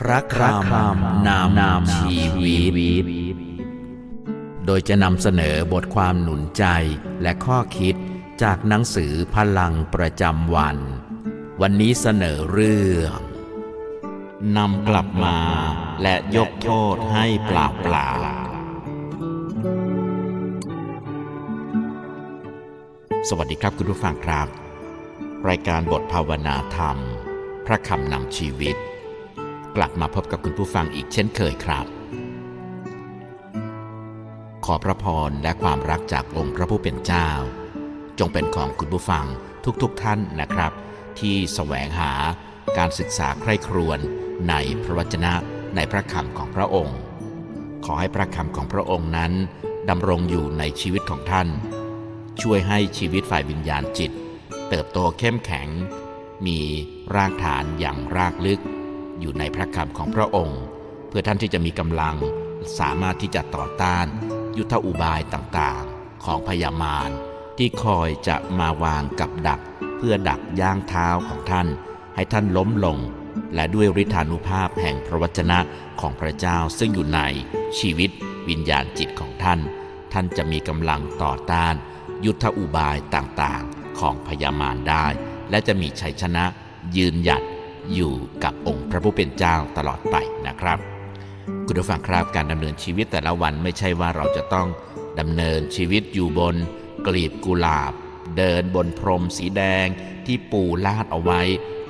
พระคำนามนามชีวิต โดยจะนำเสนอบทความหนุนใจและข้อคิดจากหนังสือพลังประจำวัน วันนี้เสนอเรื่องนำกลับมาและยกโทษให้เปล่าเปล่าๆสวัสดีครับคุณผู้ฟังครับ รายการบทภาวนาธรรม พระคำนำชีวิต กลับมาพบกับคุณผู้ฟังอีกเช่นเคยครับ ขอพระพรและความรักจากองค์พระผู้เป็นเจ้า จงเป็นของคุณผู้ฟังทุกๆทท่านนะครับ ที่แสวงหาการศึกษาใคร่ครวญในพระวจนะในพระคำของพระองค์ ขอให้พระคำของพระองค์นั้นดำรงอยู่ในชีวิตของท่าน ช่วยให้ชีวิตฝ่ายวิญญาณจิต เติบโตเข้มแข็ง มีรากฐานอย่างรากลึก อยู่ในพระคำของพระองค์ เพื่อท่านที่จะมีกำลังสามารถที่จะต่อต้าน ยุทธอุบายต่างๆ ของพยามารที่คอยจะมาวางกับดัก เพื่อดักย่างเท้าของท่าน ให้ท่านล้มลง และด้วยฤทธานุภาพแห่งพระวจนะของพระเจ้าซึ่งอยู่ในชีวิตวิญญาณจิตของท่าน ท่านจะมีกำลังต่อต้าน ยุทธอุบายต่างๆ ของพยามารได้ และจะมีชัยชนะยืนหยัด อยู่กับองค์พระผู้เป็นเจ้าตลอดไปนะครับ คุณผู้ฟังครับการดำเนินชีวิตแต่ละวันไม่ใช่ว่าเราจะต้องดำเนินชีวิตอยู่บนกลีบกุหลาบ เดินบนพรมสีแดงที่ปูลาดเอาไว้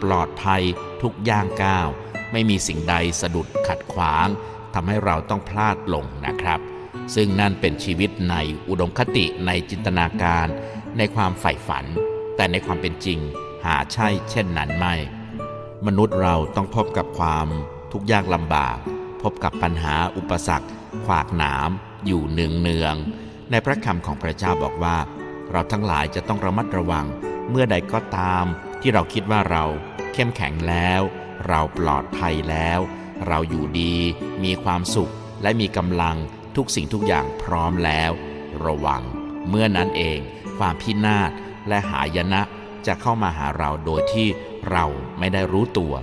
ปลอดภัยทุกย่างก้าว ไม่มีสิ่งใดสะดุดขัดขวางทำให้เราต้องพลาดลงนะครับ ซึ่งนั่นเป็นชีวิตในอุดมคติในจินตนาการ ในความใฝ่ฝัน แต่ในความเป็นจริง หาใช่เช่นนั้นไม่ มนุษย์เราต้องพบกับความทุกข์ยากลำบาก พบกับปัญหาอุปสรรค ขวากหนาม อยู่เนืองเนืองๆในพระคำของพระเจ้าบอกว่า เราทั้งหลายจะต้องระมัดระวัง เมื่อใดก็ตาม ที่เราคิดว่าเราเข้มแข็งแล้ว เราปลอดภัยแล้ว เราอยู่ดี มีความสุข และมีกำลังทุกสิ่งทุกอย่างพร้อมแล้ว ระวัง เมื่อนั้นเอง ความพินาศและหายนะ จะเข้ามาหาเราโดยที่เราไม่ได้รู้ตัว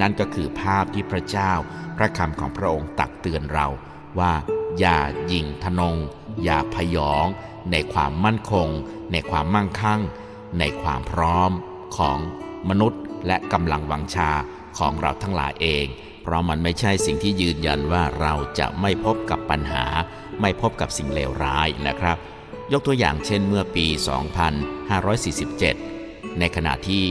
นั่นก็คือภาพที่พระเจ้า พระคำของพระองค์ตักเตือนเราว่าอย่ายิงทนง อย่าพยอง ในความมั่นคง ในความมั่งคั่ง ในความพร้อมของมนุษย์และกำลังวังชาของเราทั้งหลายเอง เพราะมันไม่ใช่สิ่งที่ยืนยันว่าเราจะไม่พบกับปัญหา ไม่พบกับสิ่งเลวร้ายนะครับ ยกตัวอย่างเช่นเมื่อปี 2547 ในขณะที่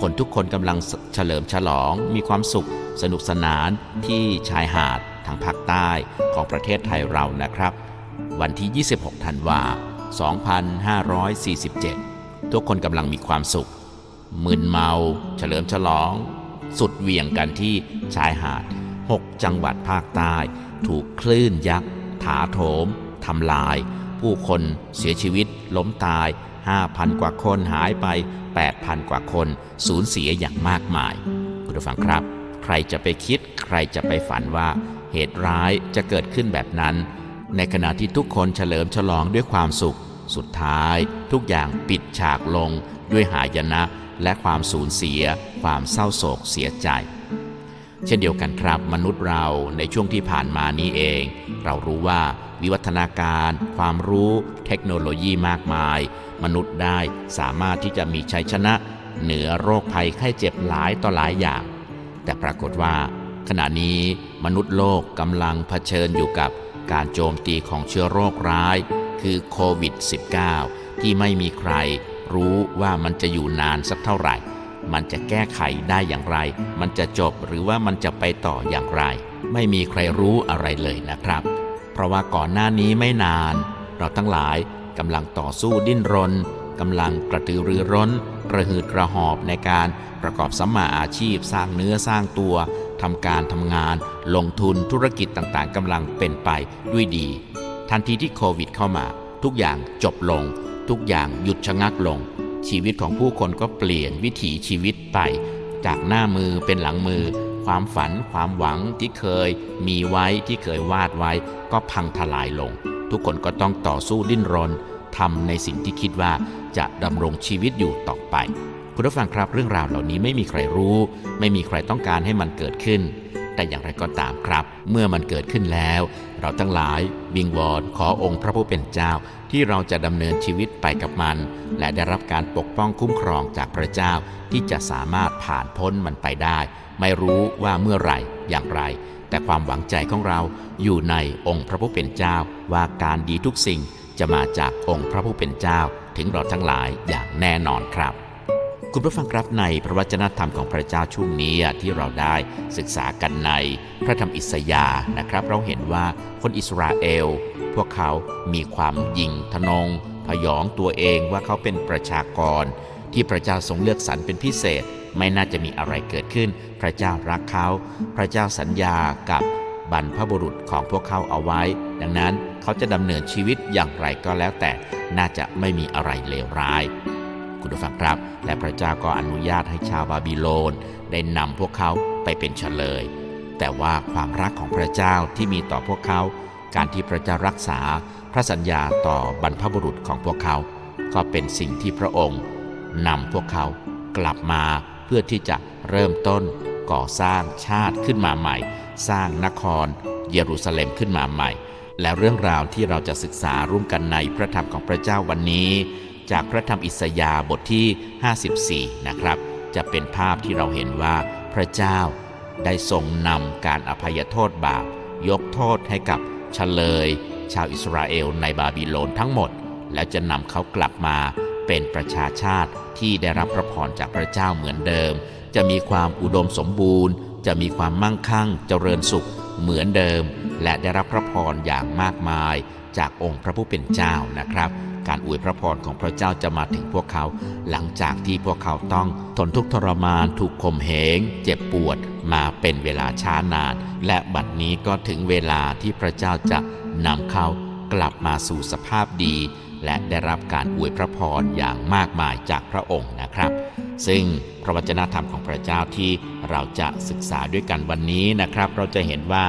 คนทุกคนกำลังเฉลิมฉลอง มีความสุข สนุกสนานที่ชายหาดทางภาคใต้ของประเทศไทยเรานะครับ วันที่ 26 ธันวา 2547 ทุกคนกำลังมีความสุขมึนเมา เฉลิมฉลอง สุดเหวี่ยงกันที่ชายหาด 6 จังหวัดภาคใต้ ถูกคลื่นยักษ์ ถาโถมทำลาย ผู้คนเสียชีวิตล้มตาย 5,000 กว่าคนหายไป 8,000 กว่าคน สูญเสียอย่างมากมาย คุณผู้ฟังครับ ใครจะไปคิด ใครจะไปฝันว่า เหตุร้ายจะเกิดขึ้นแบบนั้น ในขณะที่ทุกคนเฉลิมฉลองด้วยความสุข สุดท้าย ทุกอย่างปิดฉากลง ด้วยหายนะ และความสูญเสีย ความเศร้าโศกเสียใจ เช่นเดียวกันครับ มนุษย์เราในช่วงที่ผ่านมานี้เอง เรารู้ว่าวิวัฒนาการ ความรู้ เทคโนโลยีมากมาย มนุษย์ได้สามารถที่จะมีชัยชนะ เหนือโรคภัยไข้เจ็บหลายต่อหลายอย่าง แต่ปรากฏว่า ขณะนี้มนุษย์โลกกำลังเผชิญอยู่กับการโจมตีของเชื้อโรคร้าย คือโควิด -19 ที่ไม่มีใครรู้ว่ามันจะอยู่นานสักเท่าไหร่ มันจะแก้ไขได้อย่างไร มันจะจบหรือว่ามันจะไปต่ออย่างไร ไม่มีใครรู้อะไรเลยนะครับ เพราะว่าก่อนหน้านี้ไม่นาน เราทั้งหลายกำลังต่อสู้ดิ้นรนกำลังกระตือรือร้นกระหืดกระหอบในการประกอบสัมมาอาชีพสร้างเนื้อสร้างตัวทำการทำงาน ลงทุนธุรกิจต่างๆกำลังเป็นไปด้วยดี ทันทีที่โควิดเข้ามา ทุกอย่างจบลง ทุกอย่างหยุดชะงักลง ชีวิตของผู้คนก็เปลี่ยนวิถีชีวิตไป จากหน้ามือเป็นหลังมือ ความฝันความหวังที่เคยมีไว้ที่เคยวาดไว้ ก็พังทลายลง ทุกคนก็ต้องต่อสู้ดิ้นรนทำในสิ่งที่คิดว่าจะดำรงชีวิตอยู่ต่อไป คุณผู้ฟังครับเรื่องราวเหล่านี้ไม่มีใครรู้ ไม่มีใครต้องการให้มันเกิดขึ้น แต่อย่างไรก็ตามครับ เมื่อมันเกิดขึ้นแล้ว เราทั้งหลายวิงวอนขอองค์พระผู้เป็นเจ้าที่เราจะดำเนินชีวิตไปกับมัน และได้รับการปกป้องคุ้มครองจากพระเจ้าที่จะสามารถผ่านพ้นมันไปได้ ไม่รู้ว่าเมื่อไหร่อย่างไร แต่ความหวังใจของเราอยู่ในองค์พระผู้เป็นเจ้าว่าการดีทุกสิ่งจะมาจากองค์พระผู้เป็นเจ้า ถึงเราทั้งหลายอย่างแน่นอนครับ คุณผู้ฟังครับในพระวจนะธรรมของพระเจ้าช่วงนี้ที่เราได้ศึกษากันในพระธรรมอิสยาห์นะครับ เราเห็นว่าคนอิสราเอล พวกเขามีความยิงทะนง พยองตัวเองว่าเขาเป็นประชากร ที่พระเจ้าทรงเลือกสรรเป็นพิเศษ ไม่น่าจะมีอะไรเกิดขึ้น พระเจ้ารักเขา พระเจ้าสัญญากับบรรพบุรุษของพวกเขาเอาไว้ ดังนั้นเขาจะดำเนินชีวิตอย่างไรก็แล้วแต่น่าจะไม่มีอะไรเลวร้าย คุณผู้ฟังครับ และพระเจ้าก็อนุญาตให้ชาวบาบิโลน ได้นำพวกเขาไปเป็นเฉลย แต่ว่าความรักของพระเจ้าที่มีต่อพวกเขา การที่พระเจ้ารักษาพระสัญญาต่อบรรพบุรุษของพวกเขา ก็เป็นสิ่งที่พระองค์นำพวกเขากลับมาเพื่อที่จะเริ่มต้นก่อสร้างชาติขึ้นมาใหม่ สร้างนคร เยรูซาเล็มขึ้นมาใหม่ และเรื่องราวที่เราจะศึกษาร่วมกันในพระธรรมของพระเจ้าวันนี้ จากพระธรรมอิสยาห์บทที่ 54 นะครับ จะเป็นภาพที่เราเห็นว่าพระเจ้าได้ทรงนำการอภัยโทษบาป ยกโทษให้กับเฉลย ชาวอิสราเอลในบาบิโลนทั้งหมด และจะนำเขากลับมาเป็นประชาชาติที่ได้รับพระพรจากพระเจ้าเหมือนเดิม จะมีความอุดมสมบูรณ์ จะมีความมั่งคั่ง เจริญสุขเหมือนเดิม และได้รับพระพรอย่างมากมายจากองค์พระผู้เป็นเจ้านะครับ การอวยพระพรของพระเจ้าจะมาถึงพวกเขา หลังจากที่พวกเขาต้องทนทุกข์ทรมานถูกข่มเหง เจ็บปวดมาเป็นเวลาช้านาน และบัดนี้ก็ถึงเวลาที่พระเจ้าจะนำเขากลับมาสู่สภาพดี และได้รับการอวยพระพรอย่างมากมายจากพระองค์นะครับ ซึ่งพระวจนะธรรมของพระเจ้าที่เราจะศึกษาด้วยกันวันนี้นะครับ เราจะเห็นว่า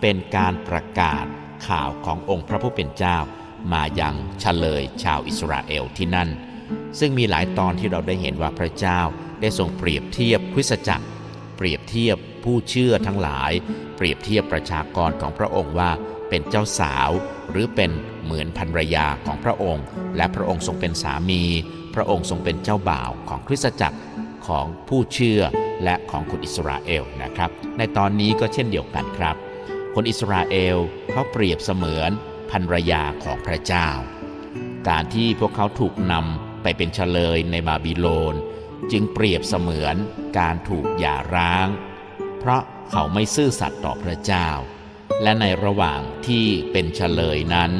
เป็นการประกาศข่าวขององค์พระผู้เป็นเจ้า มายังเฉลยชาวอิสราเอลที่นั่น ซึ่งมีหลายตอนที่เราได้เห็นว่าพระเจ้าได้ทรงเปรียบเทียบคริสตจักร เปรียบเทียบผู้เชื่อทั้งหลาย เปรียบเทียบประชากรของพระองค์ว่าเป็นเจ้าสาว หรือเป็นเหมือนภรรยาของพระองค์ และพระองค์ทรงเป็นสามี พระองค์ทรงเป็นเจ้าบ่าวของคริสตจักรของผู้เชื่อและของคนอิสราเอลนะครับ ในตอนนี้ก็เช่นเดียวกันครับ คนอิสราเอลเขาเปรียบเสมือน ภรรยาของพระเจ้า การที่พวกเขาถูกนำไปเป็นเฉลยในบาบิโลน จึงเปรียบเสมือนการถูกหย่าร้าง เพราะเขาไม่ซื่อสัตย์ต่อพระเจ้า และในระหว่างที่เป็นเฉลยนั้น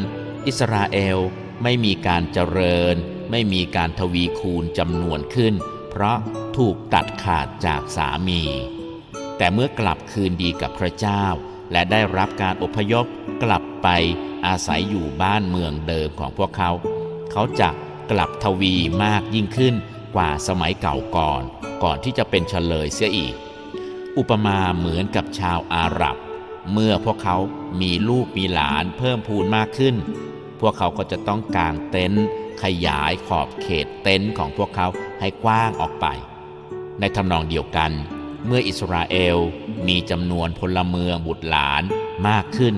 อิสราเอลไม่มีการเจริญ ไม่มีการทวีคูณจำนวนขึ้น เพราะถูกตัดขาดจากสามี แต่เมื่อกลับคืนดีกับพระเจ้า และได้รับการอพยพกลับไป อาศัยอยู่บ้านเมืองเดิมของพวกเขา เขาจะกลับทวีมากยิ่งขึ้นกว่าสมัยเก่าก่อน ก่อนที่จะเป็นเฉลยเสียอีก อุปมาเหมือนกับชาวอาหรับ เมื่อพวกเขามีลูกมีหลานเพิ่มพูนมากขึ้น พวกเขาก็จะต้องกางเต็นท์ขยายขอบเขตเต็นท์ของพวกเขาให้กว้างออกไป ในทำนองเดียวกัน เมื่ออิสราเอลมีจำนวนพลเมืองบุตรหลานมากขึ้น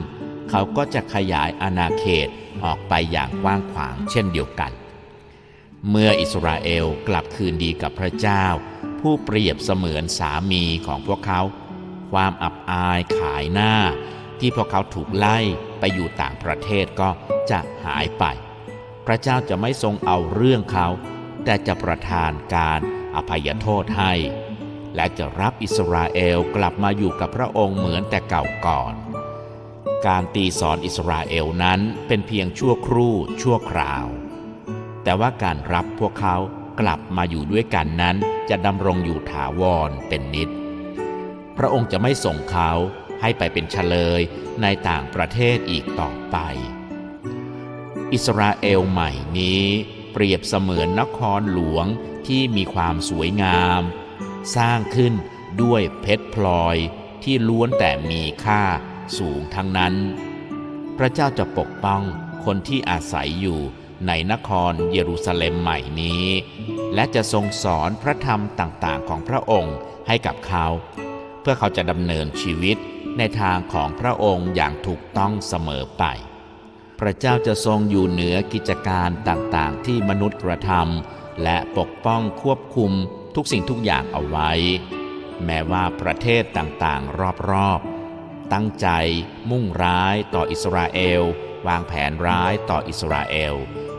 เขาก็จะขยายอาณาเขตออกไปอย่างกว้างขวางเช่นเดียวกัน เมื่ออิสราเอลกลับคืนดีกับพระเจ้า ผู้เปรียบเสมือนสามีของพวกเขา ความอับอายขายหน้า ที่พวกเขาถูกไล่ไปอยู่ต่างประเทศก็จะหายไป พระเจ้าจะไม่ทรงเอาเรื่องเขา แต่จะประทานการอภัยโทษให้ และจะรับอิสราเอลกลับมาอยู่กับพระองค์เหมือนแต่เก่าก่อน การตีสอนอิสราเอลนั้นเป็นเพียงชั่วครู่ชั่วคราว แต่ว่าการรับพวกเขากลับมาอยู่ด้วยกันนั้นจะดำรงอยู่ถาวรเป็นนิจพระองค์จะไม่ส่งเขาให้ไปเป็นเฉลยในต่างประเทศอีกต่อไป อิสราเอลใหม่นี้เปรียบเสมือนนครหลวงที่มีความสวยงาม สร้างขึ้นด้วยเพชรพลอยที่ล้วนแต่มีค่า สูงทั้งนั้น พระเจ้าจะปกป้องคนที่อาศัยอยู่ในนครเยรูซาเล็มใหม่นี้ และจะทรงสอนพระธรรมต่างๆ ของพระองค์ให้กับเขา เพื่อเขาจะดำเนินชีวิตในทางของพระองค์อย่างถูกต้องเสมอไป พระเจ้าจะทรงอยู่เหนือกิจการต่างๆ ที่มนุษย์กระทำและปกป้องควบคุมทุกสิ่งทุกอย่างเอาไว้ แม้ว่าประเทศต่างๆ รอบๆ ตั้งใจ มุ่งร้ายต่ออิสราเอล วางแผนร้ายต่ออิสราเอล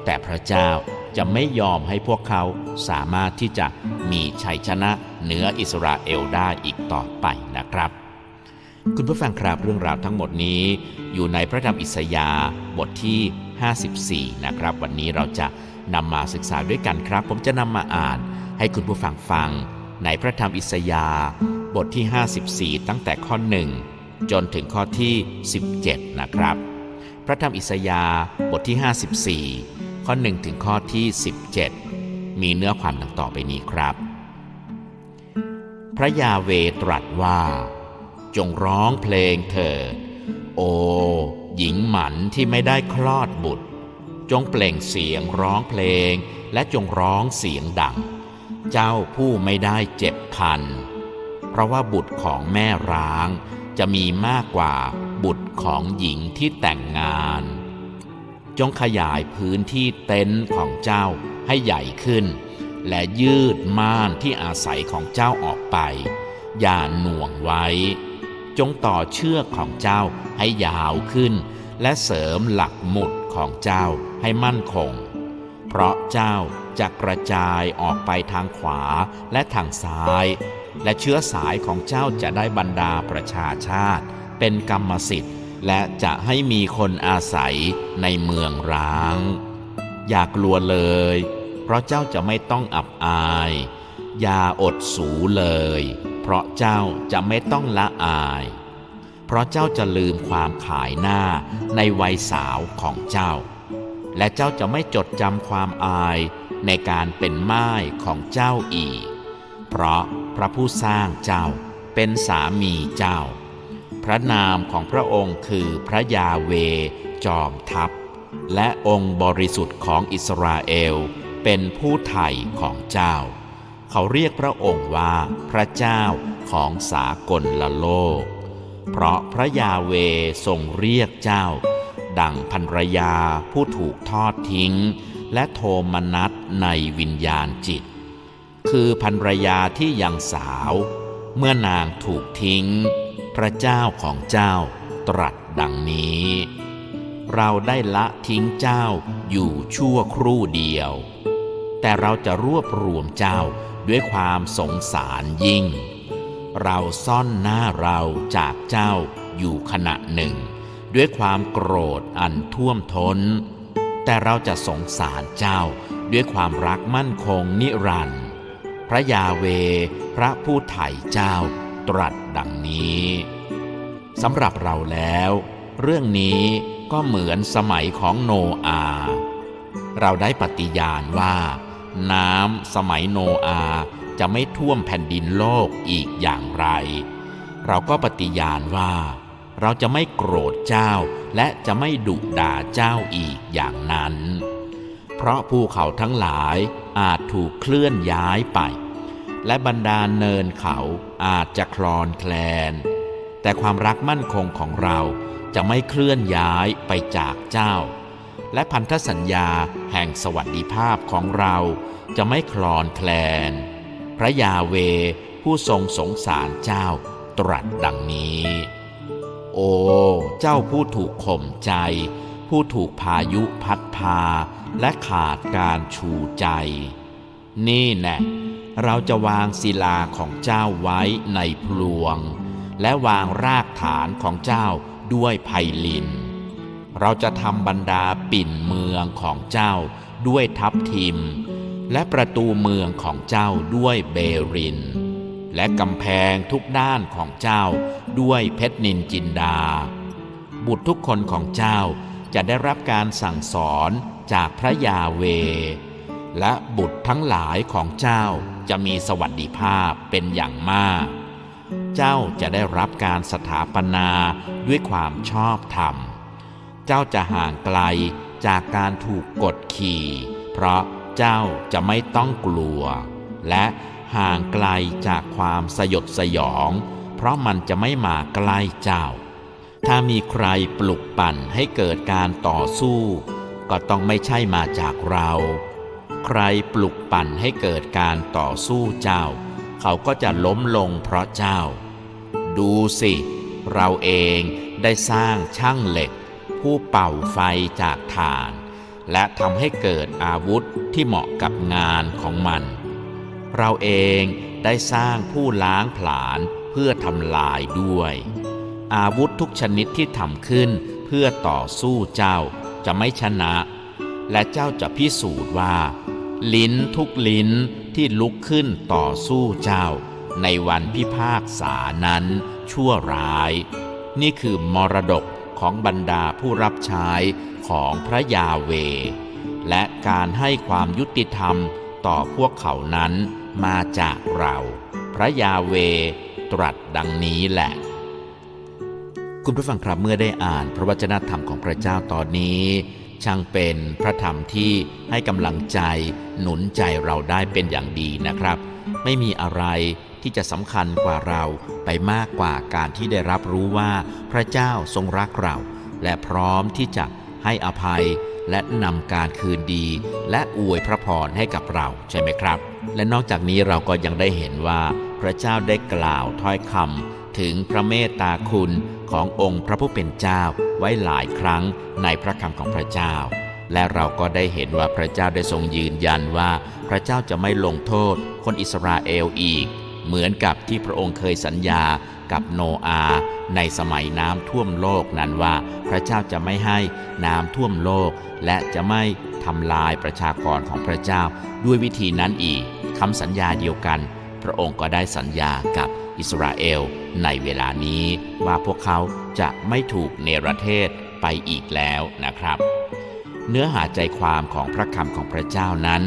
แต่พระเจ้าจะไม่ยอมให้พวกเขาสามารถที่จะมีชัยชนะเหนืออิสราเอลได้อีกต่อไปนะครับ คุณผู้ฟังครับเรื่องราวทั้งหมดนี้ อยู่ในพระธรรมอิสยาห์บทที่ 54 นะครับ วันนี้เราจะนำมาศึกษาด้วยกันครับ ผมจะนำมาอ่านให้คุณผู้ฟังฟัง ในพระธรรมอิสยาห์บทที่ 54 ตั้งแต่ข้อ1 จนถึงข้อที่ 17 นะครับ พระธรรมอิสยาห์บทที่ 54 ข้อ 1 ถึงข้อที่ 17 มีเนื้อความดังต่อไปนี้ครับ พระยาเวตรัสว่า จงร้องเพลงเถิด โอ หญิงหมันที่ไม่ได้คลอดบุตร จงเปล่งเสียงร้องเพลง และจงร้องเสียงดัง เจ้าผู้ไม่ได้เจ็บคัน เพราะว่าบุตรของแม่ร้าง จะมีมากกว่าบุตรของหญิงที่แต่งงาน จงขยายพื้นที่เต็นท์ของเจ้าให้ใหญ่ขึ้น และยืดม่านที่อาศัยของเจ้าออกไป อย่าหน่วงไว้ จงต่อเชือกของเจ้าให้ยาวขึ้น และเสริมหลักหมุดของเจ้าให้มั่นคง เพราะเจ้าจะกระจายออกไปทางขวาและทางซ้าย และเชื้อสายของเจ้าจะได้บรรดาประชาชาติ เป็นกรรมสิทธิ์ และจะให้มีคนอาศัยในเมืองร้าง อย่ากลัวเลย เพราะเจ้าจะไม่ต้องอับอาย อย่าอดสูเลย เพราะเจ้าจะไม่ต้องละอาย เพราะเจ้าจะลืมความขายหน้าในวัยสาวของเจ้า และเจ้าจะไม่จดจำความอายในการเป็นม่ายของเจ้าอีก เพราะ พระผู้สร้างเจ้า เป็นสามีเจ้า พระนามของพระองค์คือพระยาเว จอมทัพ และองค์บริสุทธิ์ของอิสราเอล เป็นผู้ไถ่ของเจ้า เขาเรียกพระองค์ว่าพระเจ้าของสากลละโลก เพราะพระยาเวทรงเรียกเจ้า ดังภรรยาผู้ถูกทอดทิ้ง และโทมนัสในวิญญาณจิต คือภรรยาที่ยังสาว เมื่อนางถูกทิ้ง พระเจ้าของเจ้าตรัสดังนี้ เราได้ละทิ้งเจ้าอยู่ชั่วครู่เดียว แต่เราจะรวบรวมเจ้าด้วยความสงสารยิ่ง เราซ่อนหน้าเราจากเจ้าอยู่ขณะหนึ่ง ด้วยความโกรธอันท่วมทน้น แต่เราจะสงสารเจ้าด้วยความรักมั่นคงนิรันดร์ พระยาเว พระผู้ไถ่เจ้าตรัสดังนี้สำหรับเราแล้ว เรื่องนี้ก็เหมือนสมัยของโนอา เราได้ปฏิญาณว่า น้ำสมัยโนอาจะไม่ท่วมแผ่นดินโลกอีกอย่างไร เราก็ปฏิญาณว่า เราจะไม่โกรธเจ้าและจะไม่ดุด่าเจ้าอีกอย่างนั้น เพราะภูเขาทั้งหลายอาจถูกเคลื่อนย้ายไป และบรรดาเนินเขาอาจจะคลอนแคลน แต่ความรักมั่นคงของเราจะไม่เคลื่อนย้ายไปจากเจ้า และพันธสัญญาแห่งสวัสดิภาพของเราจะไม่คลอนแคลน พระยาเวผู้ทรงสงสารเจ้าตรัสดังนี้ โอ้ เจ้าผู้ถูกข่มใจ ผู้ถูกพายุพัดพาและขาดการชูใจ นี่แน่เราจะวางศิลาของเจ้าไว้ในพลวง และวางรากฐานของเจ้าด้วยไพลิน เราจะทำบรรดาปิ่นเมืองของเจ้าด้วยทับทิม และประตูเมืองของเจ้าด้วยเบริน และกำแพงทุกด้านของเจ้าด้วยเพชรนินจินดา บุตรทุกคนของเจ้า จะได้รับการสั่งสอนจากพระยาเว และบุตรทั้งหลายของเจ้าจะมีสวัสดิภาพเป็นอย่างมาก เจ้าจะได้รับการสถาปนาด้วยความชอบธรรม เจ้าจะห่างไกลจากการถูกกดขี่ เพราะเจ้าจะไม่ต้องกลัว และห่างไกลจากความสยดสยอง เพราะมันจะไม่มาใกล้เจ้า ถ้ามีใครปลุกปั่นให้เกิดการต่อสู้ ก็ต้องไม่ใช่มาจากเรา ใครปลุกปั่นให้เกิดการต่อสู้เจ้า เขาก็จะล้มลงเพราะเจ้า ดูสิ เราเองได้สร้างช่างเหล็ก ผู้เป่าไฟจากถ่าน และทำให้เกิดอาวุธที่เหมาะกับงานของมัน เราเองได้สร้างผู้ล้างผลาญเพื่อทำลายด้วย อาวุธทุกชนิดที่ทำขึ้น เพื่อต่อสู้เจ้าจะไม่ชนะ และเจ้าจะพิสูจน์ว่า ลิ้นทุกลิ้นที่ลุกขึ้นต่อสู้เจ้า ในวันพิพากษานั้นชั่วร้าย นี่คือมรดกของบรรดาผู้รับใช้ของพระยาเว และการให้ความยุติธรรมต่อพวกเขานั้นมาจากเรา พระยาเวตรัสดังนี้แหละ คุณผู้ฟังครับเมื่อได้อ่านพระวจนะธรรมของพระเจ้าตอนนี้ ช่างเป็นพระธรรมที่ให้กำลังใจหนุนใจเราได้เป็นอย่างดีนะครับ ไม่มีอะไรที่จะสำคัญกว่าเราไปมากกว่าการที่ได้รับรู้ว่าพระเจ้าทรงรักเรา และพร้อมที่จะให้อภัยและนำการคืนดี และอวยพระพรให้กับเราใช่ไหมครับ และนอกจากนี้เราก็ยังได้เห็นว่า พระเจ้าได้กล่าวถ้อยคำถึงพระเมตตาคุณ ขององค์พระผู้เป็นเจ้าไว้หลายครั้งในพระคำของพระเจ้า และเราก็ได้เห็นว่าพระเจ้าได้ทรงยืนยันว่า พระเจ้าจะไม่ลงโทษ คนอิสราเอลอีก เหมือนกับที่พระองค์เคยสัญญากับโนอาห์ในสมัยน้ำท่วมโลกนั้นว่า พระเจ้าจะไม่ให้น้ำท่วมโลก และจะไม่ทำลายประชากรของพระเจ้า ด้วยวิธีนั้นอีกคำสัญญาเดียวกัน พระองค์ก็ได้สัญญากับอิสราเอลในเวลานี้ว่าพวกเขาจะไม่ถูกเนรเทศไปอีกแล้วนะครับ เนื้อหาใจความของพระคำของพระเจ้านั้น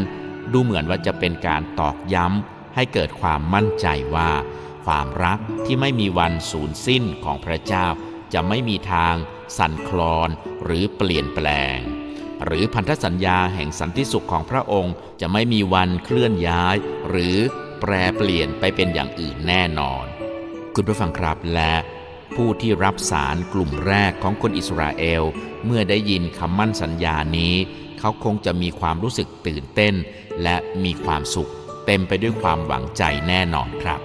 ดูเหมือนว่าจะเป็นการตอกย้ำให้เกิดความมั่นใจว่า ความรักที่ไม่มีวันสูญสิ้นของพระเจ้าจะไม่มีทาง สั่นคลอนหรือเปลี่ยนแปลง หรือพันธสัญญาแห่งสันติสุขของพระองค์จะไม่มีวันเคลื่อนย้ายหรือ แปรเปลี่ยนไปเป็นอย่างอื่นแน่นอน คุณผู้ฟังครับและผู้ที่รับสารกลุ่มแรกของคนอิสราเอล เมื่อได้ยินคำมั่นสัญญานี้ เขาคงจะมีความรู้สึกตื่นเต้น และมีความสุข เต็มไปด้วยความหวังใจแน่นอนครับ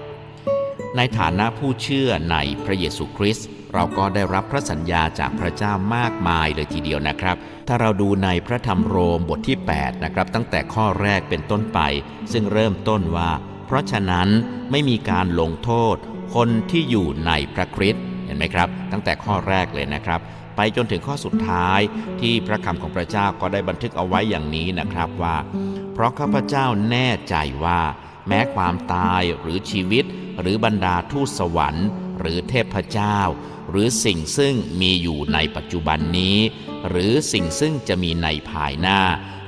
ในฐานะผู้เชื่อในพระเยซูคริสต์เราก็ได้รับพระสัญญาจากพระเจ้ามากมายเลยทีเดียวนะครับ ถ้าเราดูในพระธรรมโรมบทที่ 8 นะครับ ตั้งแต่ข้อแรกเป็นต้นไป ซึ่งเริ่มต้นว่า เพราะฉะนั้นไม่มีการลงโทษ คนที่อยู่ในพระคริสต์เห็นไหมครับ ตั้งแต่ข้อแรกเลยนะครับ ไปจนถึงข้อสุดท้ายที่พระคำของพระเจ้าก็ได้บันทึกเอาไว้อย่างนี้นะครับว่า เพราะข้าพเจ้าแน่ใจว่า แม้ความตายหรือชีวิต หรือบรรดาทูตสวรรค์ หรือเทพเจ้า หรือสิ่งซึ่งมีอยู่ในปัจจุบันนี้ หรือสิ่งซึ่งจะมีในภายหน้า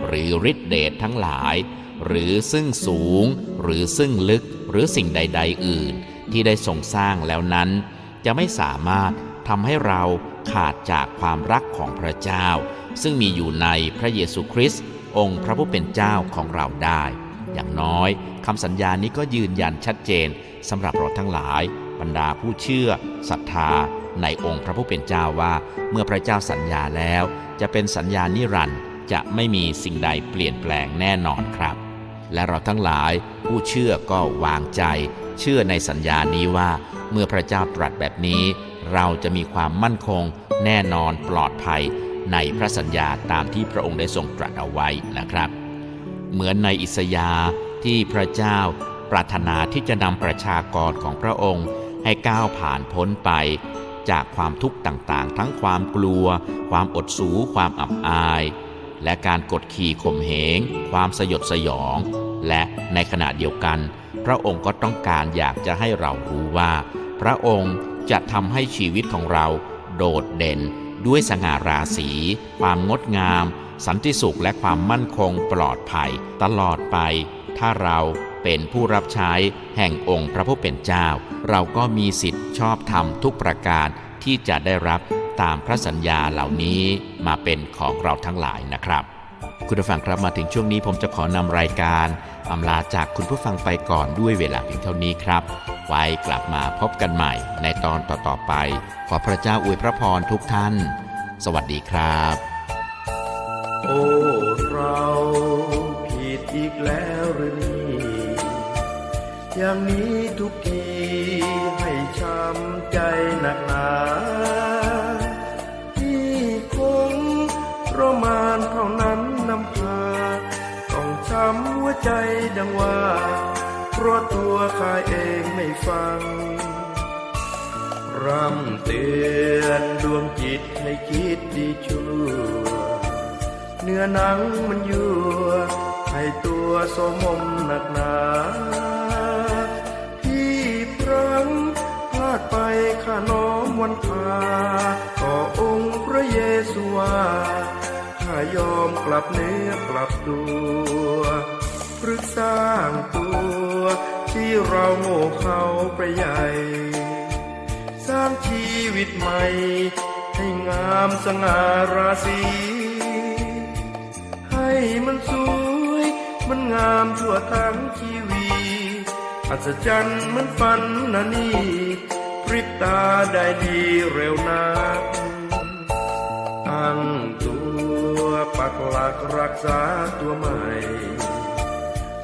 หรือฤทธิเดชทั้งหลาย หรือซึ่งสูง หรือซึ่งลึกหรือสิ่งใด ๆ อื่น ที่ได้ทรงสร้างแล้วนั้น จะไม่สามารถทำให้เราขาดจากความรักของพระเจ้า ซึ่งมีอยู่ในพระเยซูคริสต์องค์พระผู้เป็นเจ้าของเราได้ อย่างน้อยคำสัญญานี้ก็ยืนยันชัดเจนสำหรับเราทั้งหลาย บรรดาผู้เชื่อศรัทธาในองค์พระผู้เป็นเจ้าว่า เมื่อพระเจ้าสัญญาแล้ว จะเป็นสัญญานิรันดร์จะไม่มีสิ่งใดเปลี่ยนแปลงแน่นอนครับ และเราทั้งหลายผู้เชื่อก็วางใจ เชื่อในสัญญานี้ว่า เมื่อพระเจ้าตรัสแบบนี้ เราจะมีความมั่นคง แน่นอนปลอดภัย ในพระสัญญาตามที่พระองค์ได้ทรงตรัสเอาไว้นะครับ เหมือนในอิสยาห์ที่พระเจ้าปรารถนาที่จะนำประชากรของพระองค์ให้ก้าวผ่านพ้นไป จากความทุกข์ต่างๆ ทั้งความกลัว ความอดสูความอับอาย และการกดขี่ข่มเหง ความสยดสยอง และในขณะเดียวกัน พระองค์ก็ต้องการอยากจะให้เรารู้ว่า พระองค์จะทำให้ชีวิตของเรา โดดเด่น ด้วยสง่าราศี ความงดงาม สันติสุขและความมั่นคงปลอดภัย ตลอดไป ถ้าเราเป็นผู้รับใช้แห่งองค์พระผู้เป็นเจ้า เราก็มีสิทธิ์ชอบธรรมทุกประการที่จะได้รับ ตามพระสัญญาเหล่านี้มาเป็นของเราทั้งหลายนะครับ คุณผู้ฟังครับมาถึงช่วงนี้ผมจะขอนำรายการอำลาจากคุณผู้ฟังไปก่อนด้วยเวลาเพียงเท่านี้ครับ ไว้กลับมาพบกันใหม่ในตอนต่อๆไป ขอพระเจ้าอวยพระพรทุกท่าน สวัสดีครับ โอ้เราผิดอีกแล้วหรือนี่อย่างนี้ทุกทีให้ช้ำใจหนักหนาาณเท่านั้นนำพาต้องช้ำหัวใจดังว่า เพราะตัวข้าเองไม่ฟัง ร่ำเตือนดวงจิตให้คิดดีชั่ว เนื้อหนังมันยั่วให้ตัวสมมหนักหนาที่พรังพลาดไปข้าน้อมวันพาต่อองค์พระเยซูว่าายอมกลับเนื้อกลับตัวพรึกสร้างตัว ที่เราโง่เขาไปใหญ่ สร้างชีวิตใหม่ ให้งามสง่าราศีให้มันสวย มันงามทั่วทั้งชีวีอัศจรรย์มันฝันนะนี่พริบตาได้ดีเร็วนักตั้งตัว ปักหลักรักษาตัวใหม่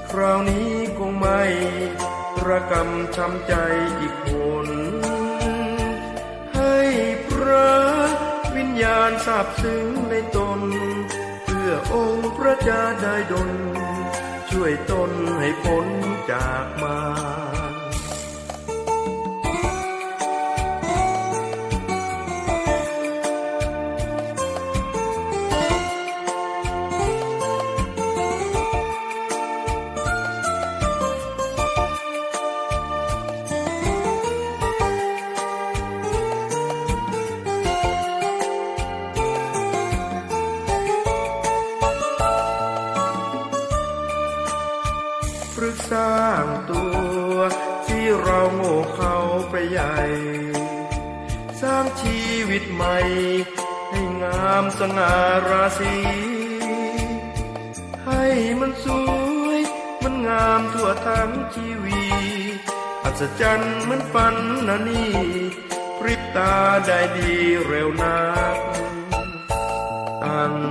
คราวนี้คงไม่ระกำช้ำใจอีกคนให้พระวิญญาณทราบซึ้งในตน เพื่อองค์พระจาได้ดลช่วยตนให้พ้นจากมา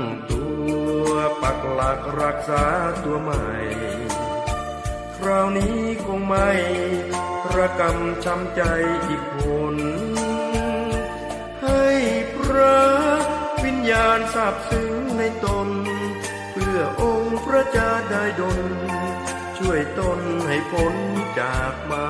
ตั้งตัวปักหลักรักษาตัวใหม่ คราวนี้คงไม่ระกำช้ำใจอีกคนให้พระวิญญาณทราบซึ้งในตน เพื่อองค์พระจ้าได้ดลช่วยตนให้พ้นจากมา